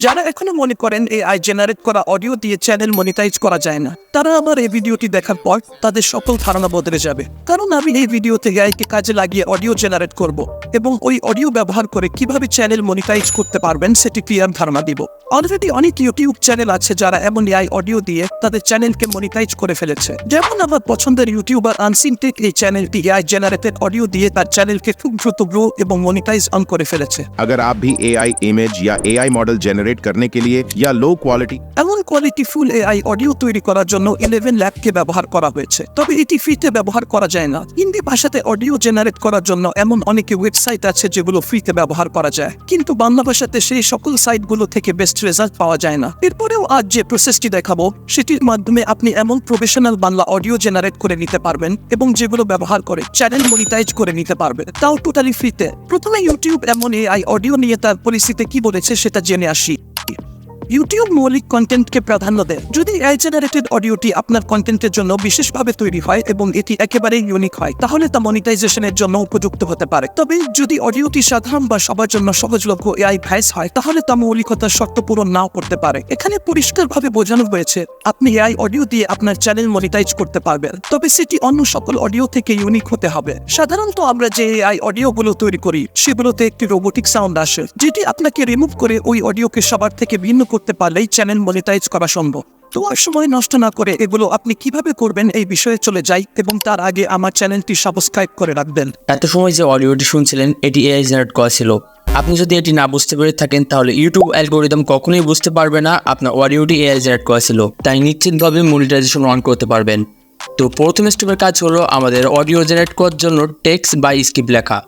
যারা এখনো মনে করেন এআই জেনারেট করা অডিও দিয়ে চ্যানেল মনিটাইজ করা যায় না তারা আমার এই ভিডিওটি দেখার পর তাদের সকল ধারণা বদলে যাবে কারণ আমি এই ভিডিওতে এআইকে কাজে লাগিয়ে অডিও জেনারেট করব এবং ওই অডিও ব্যবহার করে কিভাবে চ্যানেল মনিটাইজ করতে পারবেন সেটি ক্লিয়ার ধারণা দিব অলরেডি অনেক ইউটিউব চ্যানেল আছে যারা এমন এআই অডিও দিয়ে তাদের চ্যানেলকে মনিটাইজ করে ফেলেছে যেমন আমার পছন্দের ইউটিউবার আনসিনটেক এই চ্যানেলটি এআই জেনারেটেড অডিও দিয়ে তার চ্যানেলকে খুব দ্রুত গ্রো এবং মনিটাইজ অন করে ফেলেছে अगर आप भी एआई इमेज या एआई मॉडल जनरेट करने के लिए या लो क्वालिटी এমন কোয়ালিটি ফুল এআই অডিও তৈরি করার জন্য ইলেভেন ল্যাবকে ব্যবহার করা হয়েছে তবে এটি ফ্রিতে ব্যবহার করা যায় না হিন্দি ভাষাতে অডিও জেনারেট করার জন্য এমন অনেক ওয়েবসাইট আছে যেগুলো ফ্রিতে ব্যবহার করা যায় কিন্তু বাংলা ভাষাতে সেই সকল সাইটগুলো থেকে বেস্ট রেজাল্ট পাওয়া যায় না এরপরেও আজ যে প্রসেসটি দেখাবো সেটির মাধ্যমে আপনি এমন প্রফেশনাল বাংলা অডিও জেনারেট করে নিতে পারবেন এবং যেগুলো ব্যবহার করে চ্যানেল মনিটাইজ করে নিতে পারবেন তাও টোটালি ফ্রিতে প্রথমে ইউটিউব এমন এআই অডিও নিয়ে তার পলিসিতে কি বলেছে সেটা জেনে আসি ইউটিউব মৌলিক কন্টেন্টকে প্রাধান্য দেয়। যদি এআই জেনারেটেড অডিওটি আপনার কন্টেন্টের জন্য বিশেষভাবে তৈরি হয় এবং এটি একেবারেই ইউনিক হয়, তাহলে তা মনিটাইজেশনের জন্য উপযুক্ত হতে পারে। তবে যদি অডিওটি সাধারণ বা সবার জন্য সহজলভ্য এআই ভয়েস হয়, তাহলে তা মৌলিকতার শর্ত পূরণ নাও করতে পারে। এখানে পরিষ্কারভাবে বোঝানো হয়েছে, আপনি এআই অডিও দিয়ে আপনার চ্যানেল মনিটাইজ করতে পারবেন, তবে সেটি অন্য সকল অডিও থেকে ইউনিক হতে হবে। সাধারণত আমরা যে এআই অডিওগুলো তৈরি করি, সেগুলোতে একটি রোবোটিক সাউন্ড আসে, যেটি আপনাকে রিমুভ করে ওই অডিওকে সবার থেকে ভিন্ন করতে পারলেই চ্যানেল মনিটাইজ করা সম্ভব। তো আর সময় নষ্ট না করে এগুলো আপনি কীভাবে করবেন এই বিষয়ে চলে যাই এবং তার আগে আমার চ্যানেলটি সাবস্ক্রাইব করে রাখবেন। এত সময় যে অডিওটি শুনছিলেন, এটি এআই জেনারেট করা ছিল। আপনি যদি এটি না বুঝতে পেরে থাকেন, তাহলে ইউটিউব অ্যালগোরিদম কখনোই বুঝতে পারবে না, আপনার অডিওটি এআই জেনারেট করা ছিল। তাই নিশ্চিতভাবে মনিটাইজেশন অন করতে পারবেন। তো প্রথম স্টেপের কাজ হলো আমাদের অডিও জেনারেট করার জন্য টেক্সট বা স্ক্রিপ্ট লেখা।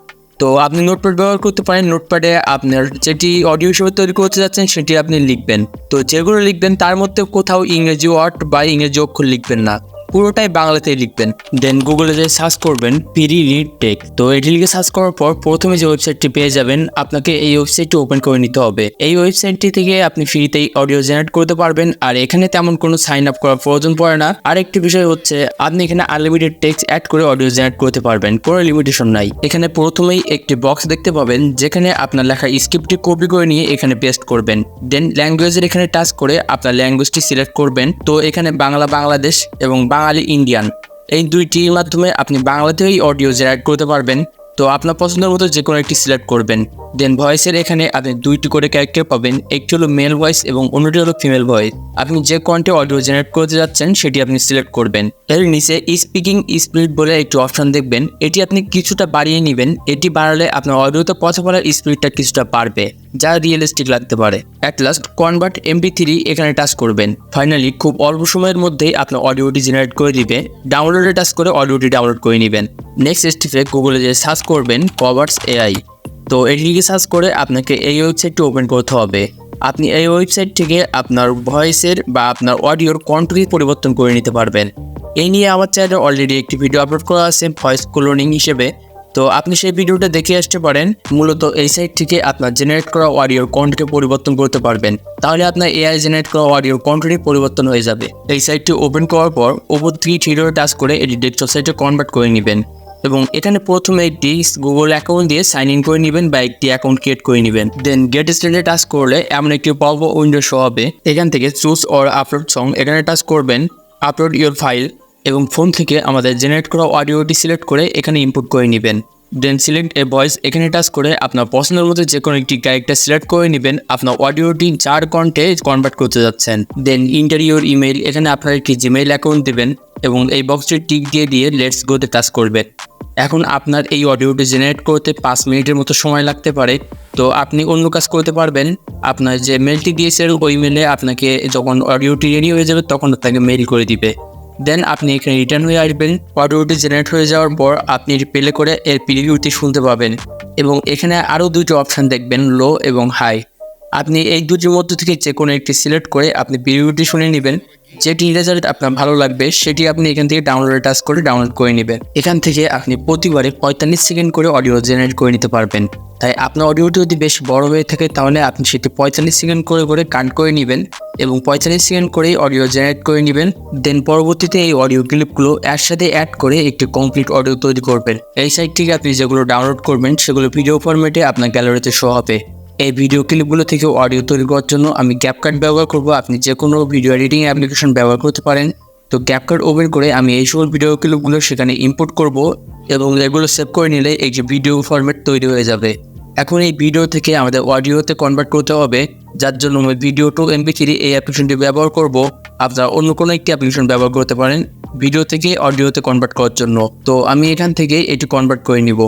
তো আপনি নোটপ্যাড ব্যবহার করতে পারেন। নোটপ্যাডে আপনার যেটি অডিও হিসেবে তৈরি করতে যাচ্ছেন, সেটি আপনি লিখবেন। তো যেগুলো লিখবেন, তার মধ্যে কোথাও ইংরেজি ওয়ার্ড বা ইংরেজি অক্ষর লিখবেন না। পুরোটাই বাংলাতেই লিখবেন। দেন গুগলে যে সার্চ করবেন পিরি রিড টেক তো এটি লিখে সার্চ করার পর প্রথমে যে ওয়েবসাইটটি পেয়ে যাবেন, আপনাকে এই ওয়েবসাইটটি ওপেন করে নিতে হবে। এই ওয়েবসাইটটি থেকে আপনি ফ্রিতেই অডিও জেনারেট করতে পারবেন। আর এখানে তেমন কোনো সাইন আপ করার প্রয়োজন পড়ে না। আরেকটি বিষয় হচ্ছে, আপনি এখানে আনলিমিটেড টেক্সট অ্যাড করে অডিও জেনারেট করতে পারবেন। কোনো লিমিটেশন নাই। এখানে প্রথমেই একটি বক্স দেখতে পাবেন, যেখানে আপনার লেখা স্ক্রিপ্টটি কপি করে নিয়ে এখানে পেস্ট করবেন। দেন ল্যাঙ্গুয়েজের এখানে টাচ করে আপনার ল্যাঙ্গুয়েজটি সিলেক্ট করবেন। তো এখানে বাংলা, বাংলাদেশ এবং বাঙালি ইন্ডিয়ান এই দুইটির মাধ্যমে আপনি বাংলাতেই অডিও জেনারেট করতে পারবেন। তো আপনার পছন্দের মতো যে কোনো একটি সিলেক্ট করবেন। দেন ভয়েসের এখানে আপনি দুইটি করে ক্যারেক্টার পাবেন। একটি হলো মেল ভয়েস এবং অন্যটি হলো ফিমেল ভয়েস আপনি যে কন্টে অডিও জেনারেট করতে যাচ্ছেন, সেটি আপনি সিলেক্ট করবেন। এর নিচে স্পিকিং স্পিড বলে একটি অপশন দেখবেন। এটি আপনি কিছুটা বাড়িয়ে নেবেন। এটি বাড়ালে আপনার অডিওতে কথা বলার স্পিডটা কিছুটা বাড়বে, যা রিয়েলিস্টিক লাগতে পারে। At last convert MP three এখানে টাচ করবেন। ফাইনালি খুব অল্প সময়ের মধ্যেই আপনার অডিওটি জেনারেট করে দিবে। ডাউনলোডে টাচ করে অডিওটি ডাউনলোড করে নেবেন। নেক্সট স্টেপে গুগলে যে সার্চ করবেন কভার্স এআই তো এটিকে সার্চ করে আপনাকে এই ওয়েবসাইটটি ওপেন করতে হবে। আপনি এই ওয়েবসাইট থেকে আপনার ভয়েসের বা আপনার অডিওর কন্ট্রি পরিবর্তন করে নিতে পারবেন। এই নিয়ে আমার চ্যানেলে অলরেডি একটি ভিডিও আপলোড করা আছে ভয়েস ক্লোনিং হিসেবে। তো আপনি সেই ভিডিওটা দেখে আসতে পারেন, মূলত এই সাইট থেকে আপনার জেনারেট করা অডিওর কন্টকে পরিবর্তন করতে পারবেন। তাহলে আপনার এআই জেনারেট করা অডিওর কন্ট্রি পরিবর্তন হয়ে যাবে। এই সাইটটি ওপেন করার পর ওপর থ্রি থ্রিডোরে টাচ করে এটি ডেস্কটপ সাইটে কনভার্ট করে নেবেন। এবং এখানে প্রথমে একটি গুগল অ্যাকাউন্ট দিয়ে সাইন ইন করে নেবেন বা একটি অ্যাকাউন্ট ক্রিয়েট করে নেবেন। দেন গেট স্টার্টে টাচ করলে এমন একটি পপ উইন্ডো শো হবে। এখান থেকে চুজ অর আপলোড সং এখানে টাচ করবেন আপলোড ইউর ফাইল এবং ফোন থেকে আমাদের জেনারেট করা অডিওটি সিলেক্ট করে এখানে ইনপুট করে নেবেন। দেন সিলেক্ট এ ভয়েস এখানে টাচ করে আপনার পছন্দের মধ্যে যে কোনো একটি ক্যারেক্টার সিলেক্ট করে নেবেন। আপনার অডিওটি যার কন্টে কনভার্ট করতে যাচ্ছেন। দেন ইন্টারিওর ইমেল এখানে আপনার একটি জিমেইল অ্যাকাউন্ট দেবেন এবং এই বক্সটি টিক দিয়ে দিয়ে লেটস গোতে টাচ করবেন। এখন আপনার এই অডিওটি জেনারেট করতে পাঁচ মিনিটের মতো সময় লাগতে পারে। তো আপনি অন্য কাজ করতে পারবেন। আপনার যে মেলটি দিয়েছেন ওই মেলে আপনাকে যখন অডিওটি রেডি হয়ে যাবে তখন আপনাকে মেল করে দিবে। দেন আপনি এখানে রিটার্ন হয়ে আসবেন। অডিওটি জেনারেট হয়ে যাওয়ার পর আপনি প্লে করে এর প্রিভিউটি শুনতে পাবেন। এবং এখানে আরও দুটো অপশান দেখবেন লো এবং হাই আপনি এই দুটির মধ্যে থেকে যে কোনো একটি সিলেক্ট করে আপনি প্রিভিউটি শুনে নেবেন। যেটি রেজাল্ট আপনার ভালো লাগবে, সেটি আপনি এখান থেকে ডাউনলোডে টাচ করে ডাউনলোড করে নেবেন। এখান থেকে আপনি প্রতিবারে পঁয়তাল্লিশ সেকেন্ড করে অডিও জেনারেট করে নিতে পারবেন। তাই আপনার অডিওটি যদি বেশ বড় হয়ে থাকে, তাহলে আপনি সেটি পঁয়তাল্লিশ সেকেন্ড করে করে কাট করে নেবেন এবং পঁয়তাল্লিশ সেকেন্ড করেই অডিও জেনারেট করে নেবেন। দেন পরবর্তীতে এই অডিও ক্লিপগুলো একসাথে অ্যাড করে একটি কমপ্লিট অডিও তৈরি করবেন। এই সাইট থেকে আপনি যেগুলো ডাউনলোড করবেন, সেগুলো ভিডিও ফরম্যাটে আপনার গ্যালারিতে শো হবে। এই ভিডিও ক্লিপগুলো থেকে অডিও তৈরি করার জন্য আমি ক্যাপকাট ব্যবহার করব। আপনি যে কোনো ভিডিও এডিটিং অ্যাপ্লিকেশন ব্যবহার করতে পারেন। তো ক্যাপকাট ওপেন করে আমি এই সকল ভিডিও ক্লিপগুলো সেখানে ইম্পোর্ট করব এবং এগুলো সেভ করে নিলে এই যে ভিডিও ফরম্যাট তৈরি হয়ে যাবে। এখন এই ভিডিও থেকে আমাদের অডিওতে কনভার্ট করতে হবে। যার জন্য আমি ভিডিও টু এমপি থ্রি এই অ্যাপ্লিকেশনটি ব্যবহার করব। আপনারা অন্য কোনো একটি অ্যাপ্লিকেশন ব্যবহার করতে পারেন ভিডিও থেকে অডিওতে কনভার্ট করার জন্য। তো আমি এখান থেকে এটি কনভার্ট করে নিব।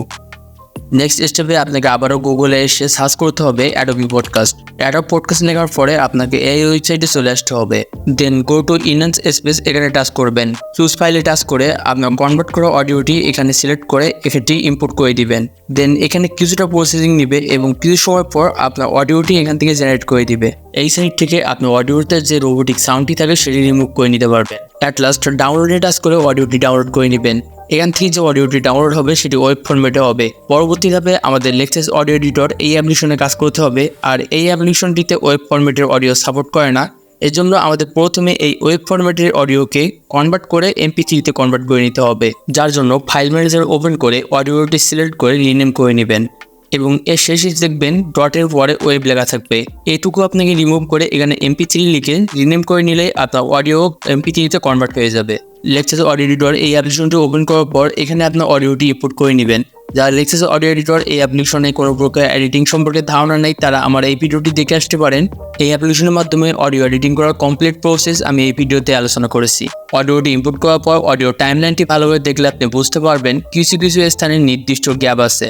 নেক্সট স্টেপে আপনাকে আবারও গুগলে এসে সার্চ করতে হবে অ্যাডোবি পডকাস্ট অ্যাডোব পডকাস্ট লেখার পরে আপনাকে এই ওয়েবসাইটে চলে আসতে হবে। Then go to enhance space এখানে টাচ করবেন। চুজ ফাইলে টাচ করে আপনার কনভার্ট করা অডিওটি এখানে সিলেক্ট করে এখানটি ইম্পোর্ট করে দিবেন। দেন এখানে কিছুটা প্রসেসিং নিবে এবং কিছু সময় পর আপনার অডিওটি এখান থেকে জেনারেট করে দিবে। এই সাইড থেকে আপনার অডিওতে যে রোবোটিক সাউন্ডটি থাকে সেটি রিমুভ করে নিতে পারবেন। অ্যাট লাস্ট ডাউনলোডে টাচ করে অডিওটি ডাউনলোড করে নেবেন। এখান থেকে যে অডিওটি ডাউনলোড হবে, সেটি ওয়েব ফর্মেটে হবে। পরবর্তী ধাপে আমাদের লেক্সাস অডিও এডিটর এই অ্যাপ্লিকেশনে কাজ করতে হবে। আর এই অ্যাপ্লিকেশনটিতে ওয়েব ফর্মেটের অডিও সাপোর্ট করে না। এর জন্য আমাদের প্রথমে এই ওয়েব ফর্মেটের অডিওকে কনভার্ট করে এমপি থ্রিতে কনভার্ট করে নিতে হবে। যার জন্য ফাইল ম্যানেজার ওপেন করে অডিওটি সিলেক্ট করে রিনেম করে নেবেন। এবং এর শেষে দেখবেন ডটের পরে ওয়েব লেখা থাকবে। এটুকু আপনাকে রিমুভ করে এখানে এমপি থ্রি লিখে রিনেম করে নিলে আপনার অডিও এমপি থ্রিতে কনভার্ট হয়ে যাবে। লেকচার অডিও এডিটর এই অ্যাপ্লিকেশনটি ওপেন করার পর এখানে আপনার অডিওটি ইম্পোর্ট করে নেবেন। যারা লেক্সাস অডিও এডিটর এই অ্যাপ্লিকেশনে কোনো প্রকার এডিটিং সম্পর্কে ধারণা নেই, তারা আমার এই ভিডিওটি দেখে আসতে পারেন। এই অ্যাপ্লিকেশনের মাধ্যমে অডিও এডিটিং করার কমপ্লিট প্রসেস আমি এই ভিডিওতে আলোচনা করেছি। অডিওটি ইম্পোর্ট করার পর অডিও টাইমলাইনটি ভালোভাবে দেখলে আপনি বুঝতে পারবেন কিছু কিছু স্থানে নির্দিষ্ট গ্যাপ আছে।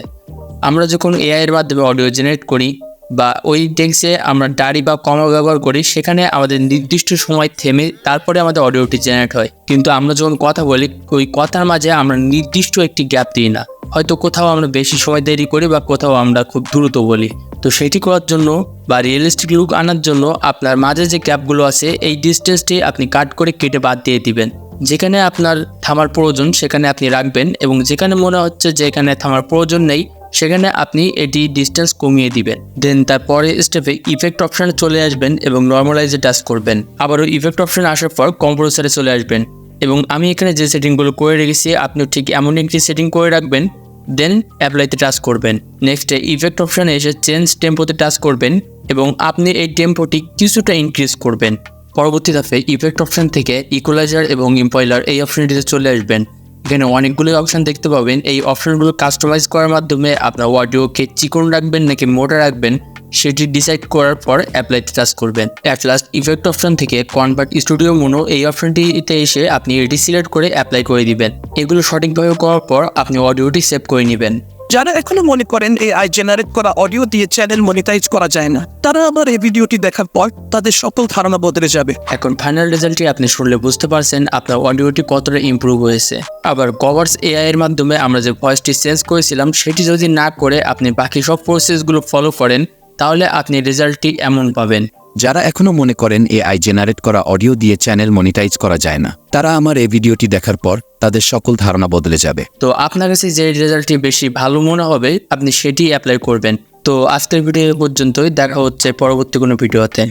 আমরা যখন এআইয়ের মাধ্যমে অডিও জেনারেট করি বা ওই টেক্সে আমরা দাড়ি বা কমা ব্যবহার করি, সেখানে আমাদের নির্দিষ্ট সময় থেমে তারপরে আমাদের অডিওটি জেনারেট হয়। কিন্তু আমরা যখন কথা বলি, ওই কথার মাঝে আমরা নির্দিষ্ট একটি গ্যাপ দিই না। হয়তো কোথাও আমরা বেশি সময় দেরি করি বা কোথাও আমরা খুব দ্রুত বলি। তো সেটি করার জন্য বা রিয়েলিস্টিক লুক আনার জন্য আপনার মাঝে যে গ্যাপগুলো আছে, এই ডিস্টেন্সটি আপনি কাট করে কেটে বাদ দিয়ে দিবেন। যেখানে আপনার থামার প্রয়োজন, সেখানে আপনি রাখবেন এবং যেখানে মনে হচ্ছে যে এখানে থামার প্রয়োজন নেই সেখানে আপনি এটি ডিস্টেন্স কমিয়ে দিবেন। দেন তারপরে স্টেপে ইফেক্ট অপশানে চলে আসবেন এবং নর্মালাইজে টাচ করবেন। আবারও ইফেক্ট অপশানে আসার পর কম্পোসারে চলে আসবেন। এবং আমি এখানে যে সেটিংগুলো করে রেখেছি আপনি ঠিক এমন একটি সেটিং করে রাখবেন। দেন অ্যাপ্লাইতে টাচ করবেন। নেক্সটে ইফেক্ট অপশানে এসে চেঞ্জ টেম্পোতে টাচ করবেন এবং আপনি এই টেম্পোটি কিছুটা ইনক্রিজ করবেন। পরবর্তী ধাপে ইফেক্ট অপশন থেকে ইকুয়ালাইজার এবং ইম্পয়লার এই অপশানটিতে চলে আসবেন। এখানে অনেকগুলো অপশান দেখতে পাবেন। এই অপশানগুলো কাস্টমাইজ করার মাধ্যমে আপনার অডিওকে চিকন রাখবেন নাকি মোটা রাখবেন, সেটি ডিসাইড করার পর অ্যাপ্লাইতে টাচ করবেন। অ্যাট লাস্ট ইফেক্ট অপশন থেকে কনভার্ট স্টুডিও মনো এই অপশনটিতে এসে আপনি এটি সিলেক্ট করে অ্যাপ্লাই করে দিবেন। এগুলো সঠিকভাবে করার পর আপনি অডিওটি সেভ করে নেবেন। যারা এখনও মনে করেন এআই জেনারেট করা অডিও দিয়ে চ্যানেল মনিটাইজ করা যায় না তারা আবার এই ভিডিওটি দেখার পর তাদের সকল ধারণা বদলে যাবে। এখন ফাইনাল রেজাল্টটি আপনি শুনলে বুঝতে পারছেন আপনার অডিওটি কতটা ইমপ্রুভ হয়েছে। আবার কভার্স এআই এর মাধ্যমে আমরা যে ভয়েসটি চেঞ্জ করেছিলাম সেটি যদি না করে আপনি বাকি সব প্রসেসগুলো ফলো করেন তাহলে আপনি রেজাল্টটি এমন পাবেন। যারা এখনও মনে করেন এআই জেনারেট করা অডিও দিয়ে চ্যানেল মনিটাইজ করা যায় না তারা আমার এই ভিডিওটি দেখার পর তাদের সকল ধারণা বদলে যাবে। তো আপনার কাছে যে রেজাল্টটি বেশি ভালো মনে হবে, আপনি সেটি অ্যাপ্লাই করবেন। তো আজকের ভিডিও পর্যন্তই, দেখা হচ্ছে পরবর্তী কোনো ভিডিওতে।